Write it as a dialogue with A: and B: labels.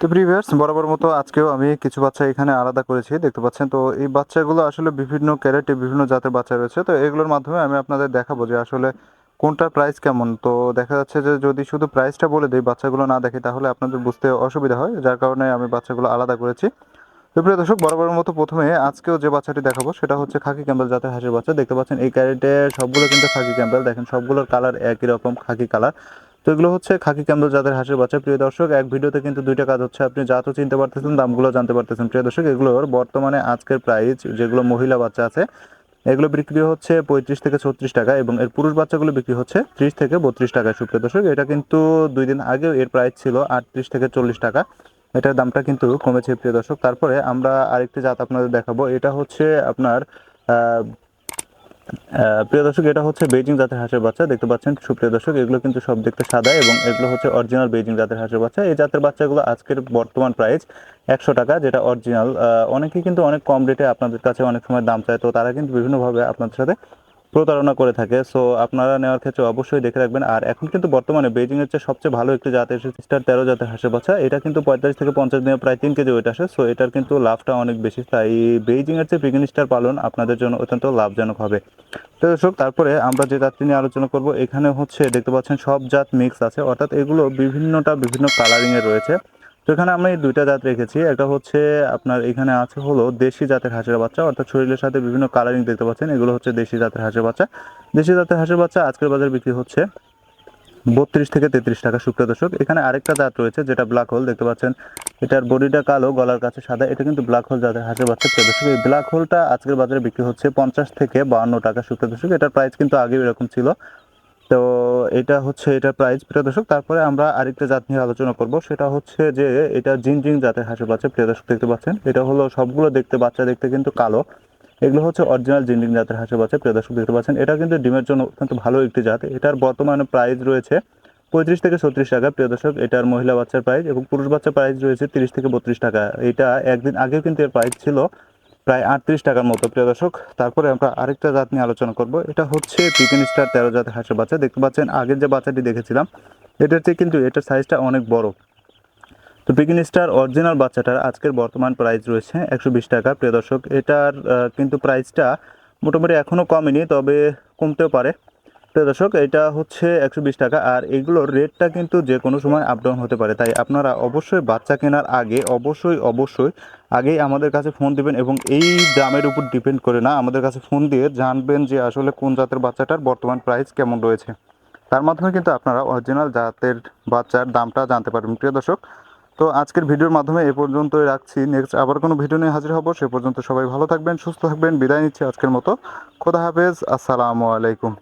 A: তো প্রিভিয়ার্স বরাবর মতো আজকেও আমি কিছু বাচ্চা এখানে আলাদা করেছি, দেখতে পাচ্ছেন? তো এই বাচ্চাগুলো আসলে বিভিন্ন ক্যারেটে বিভিন্ন জাতের বাচ্চা রয়েছে। তো এগুলোর মাধ্যমে আমি আপনাদের দেখাবো যে আসলে কোনটার প্রাইস কেমন। তো দেখা যাচ্ছে যে যদি শুধু প্রাইসটা বলে দিই, বাচ্চাগুলো না দেখি, তাহলে আপনাদের বুঝতে অসুবিধা হয়, যার কারণে আমি বাচ্চাগুলো আলাদা করেছি। তো প্রিয় দর্শক, বরাবর মতো প্রথমে আজকেও যে বাচ্চাটি দেখাবো, সেটা হচ্ছে খাকি ক্যাম্বেল জাতের হাঁসের বাচ্চা। দেখতে পাচ্ছেন, এই ক্যারেটে সবগুলো কিন্তু খাকি ক্যাম্বেল। দেখেন, সবগুলোর কালার একই রকম, খাকি কালার তো এগুলো হচ্ছে খাকি ক্যাম্বেল জাতের হাঁসের বাচ্চা। প্রিয় দর্শক, এক ভিডিওতে কিন্তু দুইটা কাজ হচ্ছে। আপনি জাতও চিনতে পারতেছেন, দামগুলো জানতে পারতেছেন। প্রিয় দর্শক, এগুলোর বর্তমানে আজকের প্রাইস যেগুলো মহিলা বাচ্চা আছে, এগুলো বিক্রি হচ্ছে পঁয়ত্রিশ থেকে ছত্রিশ টাকা এবং এর পুরুষ বাচ্চাগুলো বিক্রি হচ্ছে ত্রিশ থেকে বত্রিশ টাকা। সুপ্রিয় দর্শক, এটা কিন্তু দুই দিন আগেও এর প্রাইস ছিল আটত্রিশ থেকে চল্লিশ টাকা। এটার দামটা কিন্তু কমেছে প্রিয় দর্শক। তারপরে আমরা আরেকটি জাত আপনাদের দেখাবো। এটা হচ্ছে আপনার প্রিয় দর্শক, এটা হচ্ছে বেজিং জাতের হাঁসের বাচ্চা। দেখতে পাচ্ছেন, সুপ্রিয় দর্শক, এগুলো কিন্তু সব দেখতে সাদা এবং এগুলো হচ্ছে অরিজিনাল বেজিং জাতের হাঁসের বাচ্চা। এই জাতের বাচ্চাগুলো আজকের বর্তমান প্রাইস একশো টাকা, যেটা অরিজিনাল অনেকেই কিন্তু অনেক কম রেটে আপনাদের কাছে অনেক সময় দাম চায়, তো তারা কিন্তু বিভিন্নভাবে আপনাদের সাথে প্রতারণা করে থাকে সো আপনারা নেওয়ার ক্ষেত্রে অবশ্যই দেখে রাখবেন। আর এখন কিন্তু বর্তমানে বেজিং চেয়ে সবচেয়ে ভালো একটি জাত এসেছে স্টার তেরো জাতের হাঁসের বাচ্চা। এটা কিন্তু পঁয়তাল্লিশ থেকে পঞ্চাশ দিনে প্রায় তিন কেজি ওয়েট আসে সো এটার কিন্তু লাভটা অনেক বেশি। তাই বেজিং এর চেয়ে পিগিন স্টার পালন আপনাদের জন্য অত্যন্ত লাভজনক হবে। তো দর্শক, তারপরে আমরা যে জাতটি নিয়ে আলোচনা করব, এখানে হচ্ছে দেখতে পাচ্ছেন সব জাত মিক্স আছে। অর্থাৎ এগুলো বিভিন্নটা বিভিন্ন কালারিংয়ে রয়েছে। তো এখানে আমি দুইটা জাত রেখেছি। একটা হচ্ছে আপনার এখানে আছে হলো দেশি জাতের হাঁসের বাচ্চা, অর্থাৎ শরীরের সাথে বিভিন্ন কালারিং দেখতে পাচ্ছেন। এগুলো হচ্ছে দেশি জাতের হাঁসের বাচ্চা। দেশি জাতের হাঁসের বাচ্চা আজকের বাজারে বিক্রি হচ্ছে বত্রিশ থেকে তেত্রিশ টাকা, সুপ্রিয় দর্শক। এখানে আরেকটা জাত রয়েছে যেটা ব্ল্যাক হোল দেখতে পাচ্ছেন। এটার বডিটা কালো, গলার কাছে সাদা। এটা কিন্তু ব্ল্যাক হোল জাতের হাঁসের বাচ্চা, প্রিয় এই ব্ল্যাক হোলটা আজকের বাজারে বিক্রি হচ্ছে পঞ্চাশ থেকে বাউন্ন টাকা, সুপ্রিয় দর্শক। এটার প্রাইস কিন্তু আগেও এরকম ছিল। তো এটা হচ্ছে, এটা প্রাইস প্রিয় দর্শক। তারপরে আমরা আরেকটা জাত নিয়ে আলোচনা করব। সেটা হচ্ছে যে, এটা জিনজিং জাতের হাঁসের বাচ্চা, প্রিয় দর্শক, দেখতে পাচ্ছেন? এটা হলো সবগুলো দেখতে, বাচ্চা দেখতে কিন্তু কালো। এগুলো হচ্ছে অরিজিনাল জিনজিং জাতের হাঁসের বাচ্চা, প্রিয় দর্শক, দেখতে পাচ্ছেন? এটা কিন্তু ডিমের জন্য অত্যন্ত ভালো একটি জাত। এটার বর্তমানে প্রাইস রয়েছে পঁয়ত্রিশ থেকে ছত্রিশ টাকা, প্রিয় দর্শক। এটার মহিলা বাচ্চার প্রাইস এবং পুরুষ বাচ্চার প্রাইস রয়েছে তিরিশ থেকে বত্রিশ টাকা। এটা একদিন আগেও কিন্তু এর প্রাইস ছিল। প্রায় আটত্রিশ টাকার মতো, প্রিয় দর্শক। তারপরে আমরা আরেকটা জাত নিয়ে আলোচনা করব। এটা হচ্ছে পিকেন স্টার তেরো জাতের হাঁসের বাচ্চা। দেখতে পাচ্ছেন, আগের যে বাচ্চাটি দেখেছিলাম, এটার চেয়ে কিন্তু এটার সাইজটা অনেক বড়। তো পিকিন স্টার অরিজিনাল বাচ্চাটার আজকের বর্তমান প্রাইস রয়েছে একশো বিশ টাকা, প্রিয় দর্শক। এটার কিন্তু প্রাইসটা মোটামুটি এখনও কমেনি, তবে কমতেও পারে। প্রিয় দর্শক, এটা হচ্ছে একশো বিশ টাকা আর এগুলোর রেটটা কিন্তু যে কোনো সময় আপ ডাউন হতে পারে। তাই আপনারা অবশ্যই বাচ্চা কেনার আগে, অবশ্যই অবশ্যই আগেই আমাদের কাছে ফোন দিবেন এবং এই দামের উপর ডিপেন্ড করে না আমাদের কাছে ফোন দিয়ে জানবেন যে আসলে কোন জাতের বাচ্চাটার বর্তমান প্রাইস কেমন রয়েছে। তার মাধ্যমে কিন্তু আপনারা অরিজিনাল জাতের বাচ্চার দামটা জানতে পারবেন, প্রিয় দর্শক। তো আজকের ভিডিওর মাধ্যমে এ পর্যন্তই রাখছি। নেক্সট আবার কোনো ভিডিও নিয়ে হাজির হব, সে পর্যন্ত সবাই ভালো থাকবেন, সুস্থ থাকবেন। বিদায় নিচ্ছি আজকের মতো। খোদা হাফেজ, আসসালামু আলাইকুম।